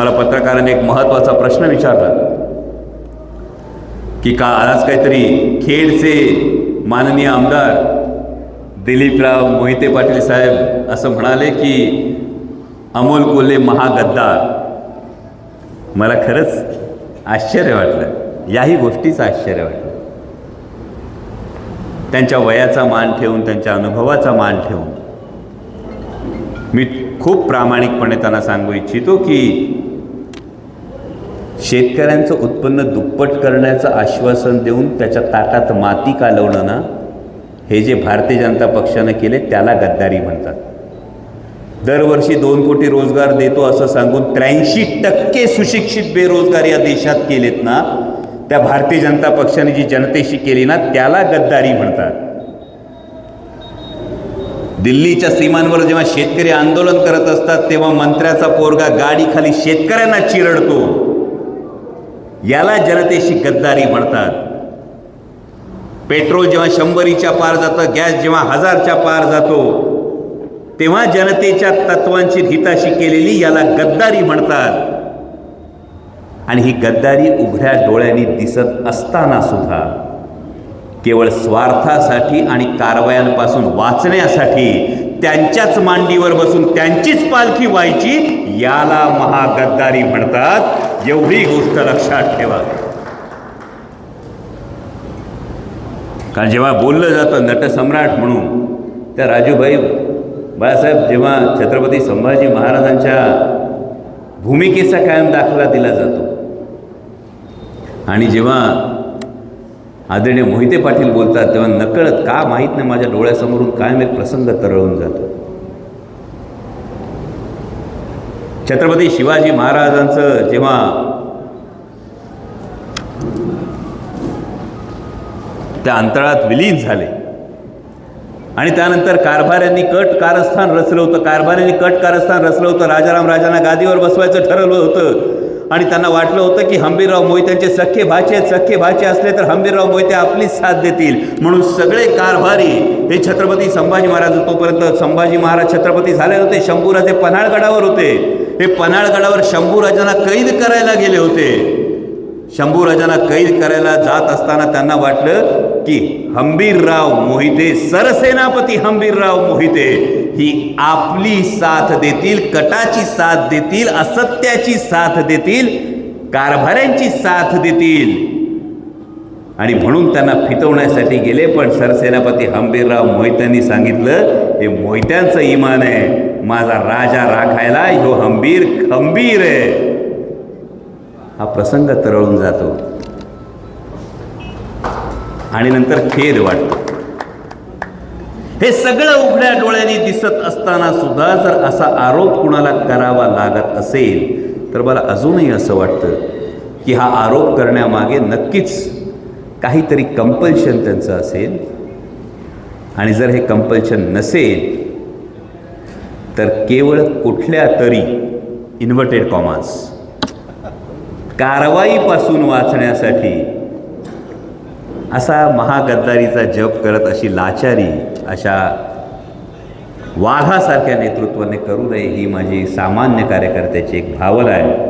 मला पत्रकाराने एक महत्त्वाचा प्रश्न विचारला की का आज काहीतरी खेडचे माननीय आमदार दिलीपराव मोहिते पाटील साहेब असं म्हणाले की अमोल कोल्हे महागद्दार. मला खरंच आश्चर्य वाटलं. याही गोष्टीचं आश्चर्य वाटलं. त्यांच्या वयाचा मान ठेवून त्यांच्या अनुभवाचा मान ठेवून. मी खूप प्रामाणिकपणे त्यांना सांगू इच्छितो की शेतकऱ्यांचं उत्पन्न दुप्पट करण्याचं आश्वासन देऊन त्याच्या ताटात माती कालवणं ना हे जे भारतीय जनता पक्षानं केले त्याला गद्दारी म्हणतात. दरवर्षी दोन कोटी रोजगार देतो असं सांगून त्र्याऐंशी टक्के सुशिक्षित बेरोजगार या देशात केलेत ना त्या भारतीय जनता पक्षाने जी जनतेशी केली ना त्याला गद्दारी म्हणतात. दिल्लीच्या सीमांवर जेव्हा शेतकरी आंदोलन करत असतात तेव्हा मंत्र्याचा पोरगा गाडीखाली शेतकऱ्यांना चिरडतो. याला जनतेशी गद्दारी म्हणतात. पेट्रोल जेव्हा शंभरीच्या पार जातं गॅस जेव्हा हजारच्या पार जातो तेव्हा जनतेच्या तत्वांची हिताशी केलेली याला गद्दारी म्हणतात. आणि ही गद्दारी उघड्या डोळ्यांनी दिसत असताना सुद्धा केवळ स्वार्थासाठी आणि कारवायांपासून वाचण्यासाठी त्यांच्याच मांडीवर बसून त्यांचीच पालखी व्हायची याला महागद्दारी म्हणतात. एवढी गोष्ट लक्षात ठेवा. कारण जेव्हा बोललं जातं नटसम्राट म्हणून त्या राजूभाई बाळासाहेब जेव्हा छत्रपती संभाजी महाराजांच्या भूमिकेचा कायम दाखला दिला जातो. आणि जेव्हा आदरणीय मोहिते पाटील बोलतात तेव्हा नकळत का माहीत नाही माझ्या डोळ्यासमोरून कायम एक प्रसंग तरळून जातो. छत्रपती शिवाजी महाराजांचं जेव्हा त्या अंतराळात विलीन झाले आणि त्यानंतर कारभाऱ्यांनी कट कारस्थान रचलं होतं कारभाऱ्यांनी कट कारस्थान रचलं होतं राजाराम राजांना गादीवर बसवायचं ठरवलं होतं. आणि त्यांना वाटलं होतं की हंबीरराव मोहित्यांचे सख्खे भाचे आहेत सख्खे भाचे असले तर हंबीरराव मोहिते आपलीच साथ देतील. म्हणून सगळे कारभारी हे छत्रपती संभाजी महाराज तोपर्यंत संभाजी महाराज छत्रपती झाले होते शंभूराजे पन्हाळगडावर होते. हे पन्हाळगडावर शंभूराजांना कैद करायला गेले होते. शंभूराजांना कैद करायला जात असताना त्यांना वाटलं की हंबीरराव मोहिते सरसेनापती हंबीरराव मोहिते ही आपली साथ देतील कटाची साथ देतील असत्याची साथ देतील कारभाऱ्यांची साथ देतील. आणि म्हणून त्यांना फितवण्यासाठी गेले पण सरसेनापती हंबीरराव मोहित्यांनी सांगितलं हे मोहित्यांचं इमान आहे. माझा राजा राखायला ह्यो हंबीर खंबीर आहे. हा प्रसंग तरळून जातो. आणि नंतर खेद वाटतो हे सगळं उघड्या डोळ्यांनी दिसत असताना सुद्धा जर असा आरोप कुणाला करावा लागत असेल तर मला अजूनही असं वाटतं की हा आरोप करण्यामागे नक्कीच काहीतरी कंपल्शन त्यांचं असेल. आणि जर हे कंपल्शन नसेल तर केवळ कुठल्या तरी इन्व्हर्टेड कॉमर्स कारवाईपासून वाचण्यासाठी असा महागद्दारीचा जप करत अशी लाचारी अशा वाघासारख्या नेतृत्वाने करू नये ही माझी सामान्य कार्यकर्त्याची एक भावना आहे.